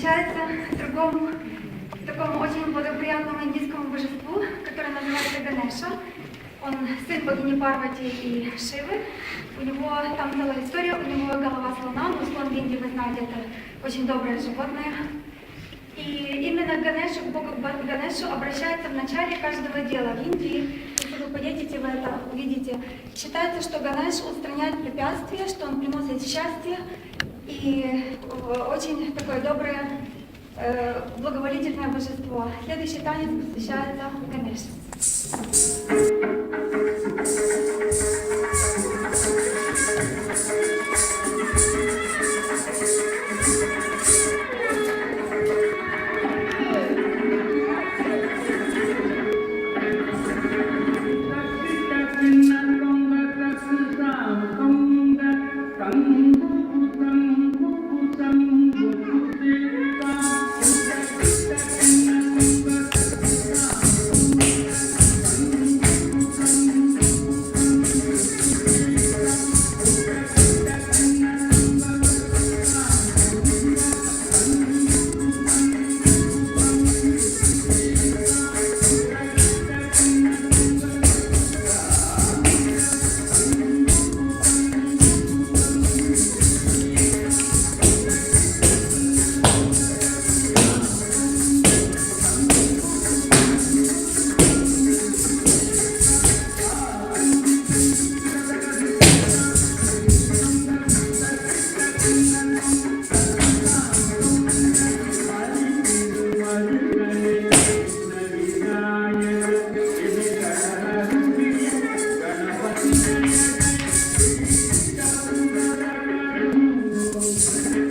посвящается другому, такому очень благоприятному индийскому божеству, которое называется Ганеша. Он сын богини Парвати и Шивы. У него там целая история, у него голова слона, но слон в Индии, вы знаете, это очень доброе животное. И именно Ганешу, к богу Ганешу обращается в начале каждого дела в Индии. Если вы поедете в это, увидите. Считается, что Ганеш устраняет препятствия, что он приносит счастье и э, очень такое доброе, э, благоволительное божество. Следующий танец посвящается Ганеше. peace.